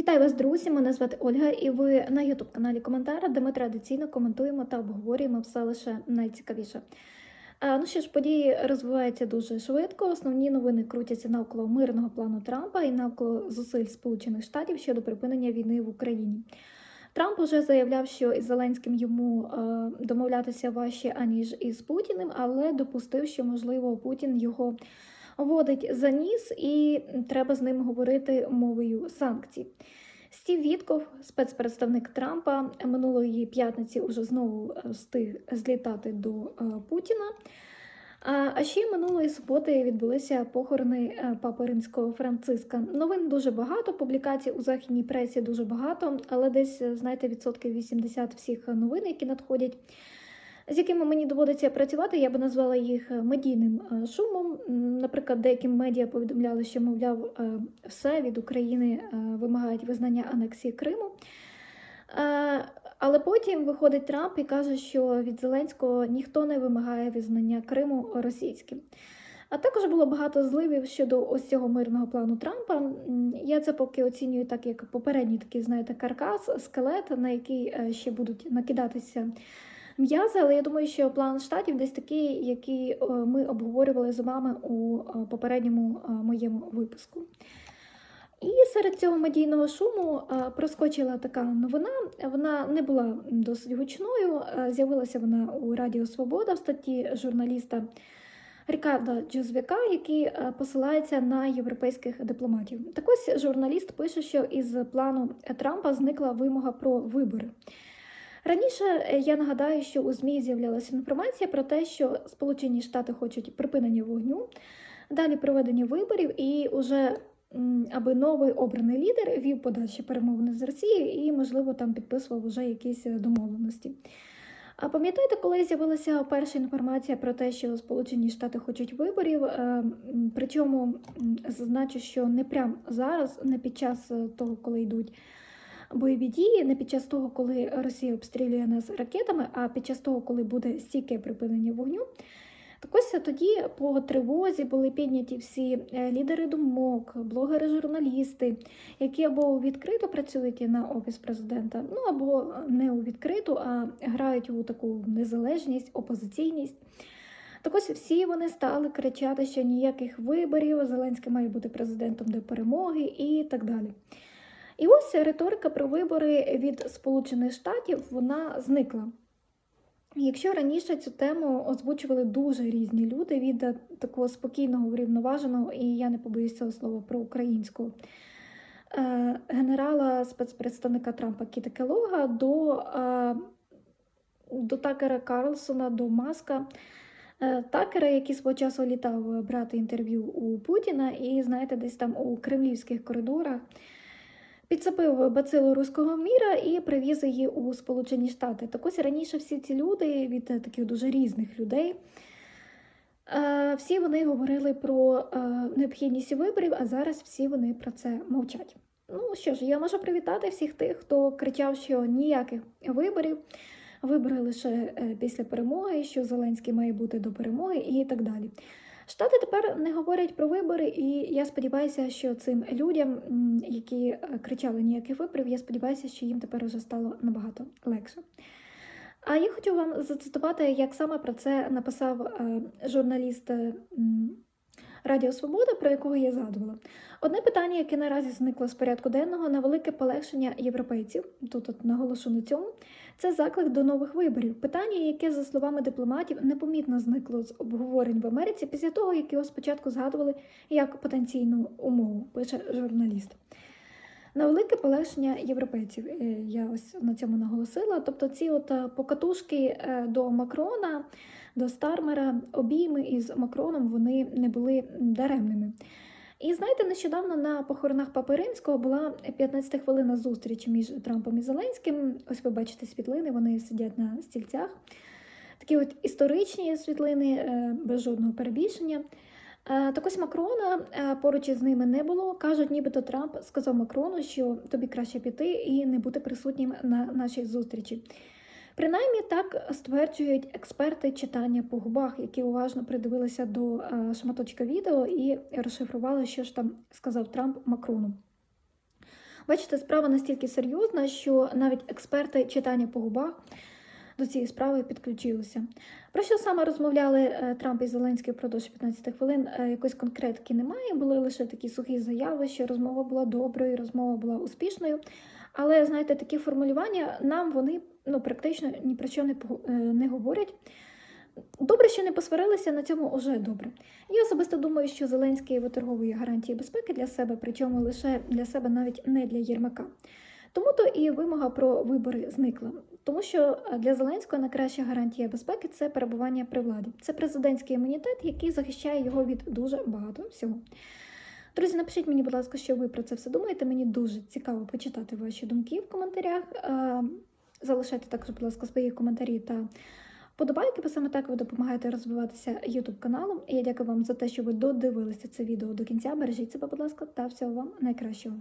Вітаю вас, друзі! Мене звати Ольга, і ви на youtube каналі Коментар, де ми традиційно коментуємо та обговорюємо все лише найцікавіше. Ну що ж, події розвиваються дуже швидко. Основні новини крутяться навколо мирного плану Трампа і навколо зусиль Сполучених Штатів щодо припинення війни в Україні. Трамп уже заявляв, що із Зеленським йому домовлятися важче аніж із Путіним, але допустив, що можливо Путін його водить за ніс, і треба з ним говорити мовою санкцій. Стів Вітков, спецпредставник Трампа, минулої п'ятниці уже знову е, встиг злітати до е, Путіна. А ще минулої суботи відбулися похорони е, папи римського Франциска. Новин дуже багато, публікацій у західній пресі дуже багато, але десь, знаєте, відсотків 80 всіх новин, які надходять, з якими мені доводиться працювати, я би назвала їх медійним е, шумом. Наприклад, деякі медіа повідомляли, що, мовляв, е, все від України е, вимагають визнання анексії Криму. Але потім виходить Трамп і каже, що від Зеленського ніхто не вимагає визнання Криму російським. А також було багато зливів щодо ось цього мирного плану Трампа. Я це поки оцінюю так, як попередній такий, знаєте, каркас, скелет, на який ще будуть накидатися м'язи. Але я думаю, що план штатів десь такий, який ми обговорювали з вами у попередньому моєму випуску. І серед цього медійного шуму проскочила така новина. Вона не була досить гучною. З'явилася вона у Радіо Свобода в статті журналіста Рікарда Джузвяка, який посилається на європейських дипломатів. Так ось журналіст пише, що із плану Трампа зникла вимога про вибори. Раніше я нагадаю, що у ЗМІ з'являлася інформація про те, що Сполучені Штати хочуть припинення вогню, далі проведення виборів і уже аби новий обраний лідер вів подальші перемовини з Росією і, можливо, там підписував вже якісь домовленості. А пам'ятаєте, коли з'явилася перша інформація про те, що Сполучені Штати хочуть виборів? Причому зазначу, що не прямо зараз, не під час того, коли йдуть бойові дії, не під час того, коли Росія обстрілює нас ракетами, а під час того, коли буде стійке припинення вогню. Так ось тоді по тривозі були підняті всі е, лідери думок, блогери, журналісти, які або відкрито працюють на офіс президента, ну або не у відкриту, а грають у таку незалежність, опозиційність. Так ось всі вони стали кричати, що ніяких виборів, Зеленський має бути президентом до перемоги і так далі. І ось риторика про вибори від Сполучених Штатів вона зникла. Якщо раніше цю тему озвучували дуже різні люди від такого спокійного, врівноваженого, і я не побоюсь цього слова про українського е, генерала спецпредставника Трампа Кіта Келога до, е, до Такера Карлсона, до Маска. Е, Такера, який свого часу літав брати інтерв'ю у Путіна, і знаєте, десь там у кремлівських коридорах. Підцепив бацилу руського міра і привіз її у Сполучені Штати. Так ось раніше всі ці люди від таких дуже різних людей. Е, всі вони говорили про е, необхідність виборів, а зараз всі вони про це мовчать. Ну що ж, я можу привітати всіх тих, хто кричав, що ніяких виборів, вибори лише е, після перемоги, що Зеленський має бути до перемоги і так далі. Штати тепер не говорять про вибори, і я сподіваюся, що цим людям, які е, кричали ніяких виборів, я сподіваюся, що їм тепер уже стало набагато легше. А я хочу вам зацитувати, як саме про це написав е, журналіст Радіо Свобода, про якого я згадувала. Одне питання, яке наразі зникло з порядку денного на велике полегшення європейців, тут от наголошу на цьому, це заклик до нових виборів. Питання, яке, за словами дипломатів, непомітно зникло з обговорень в Америці після того, як його спочатку згадували як потенційну умову, пише журналіст. На велике полегшення європейців е, я ось на цьому наголосила. Тобто, ці от е, покатушки е, до Макрона, до Стармера, обійми із Макроном вони не були даремними. І знаєте, нещодавно на похоронах Папи Римського була 15 хвилина зустріч між Трампом і Зеленським. Ось ви бачите світлини, вони сидять на стільцях. Такі от історичні світлини без жодного перебільшення. Е, так ось Макрона е, поруч із ними не було. Кажуть, нібито Трамп сказав Макрону, що тобі краще піти і не бути присутнім на нашій зустрічі. Принаймні так стверджують експерти читання по губах, які уважно придивилися до е, шматочка відео і розшифрували, що ж там сказав Трамп Макрону. Бачите, справа настільки серйозна, що навіть експерти читання по губах до цієї справи підключилися. Про що саме розмовляли е, Трамп і Зеленський впродовж 15 хвилин? е, Якоїсь конкретики немає. Були лише такі сухі заяви, що розмова була доброю, розмова була успішною. Але знаєте, такі формулювання нам вони ну практично ні про що не е, не говорять. Добре, що не посварилися, на цьому вже добре. Я особисто думаю, що Зеленський виторговує гарантії безпеки для себе, причому лише для себе, навіть не для Єрмака. Тому то і вимога про вибори зникла. Тому що е, для Зеленського найкраща гарантія безпеки це перебування при владі. Це президентський імунітет, який захищає його від дуже багато всього. Друзі, напишіть мені, будь ласка, що ви про це все думаєте. Мені дуже цікаво почитати ваші думки в коментарях. Е, Залишайте також, будь ласка, свої коментарі та Подобайки, бо саме так ви допомагаєте розвиватися YouTube каналом. І я дякую вам за те, що ви додивилися це відео до кінця. Бережіть себе, будь ласка, та всього вам найкращого.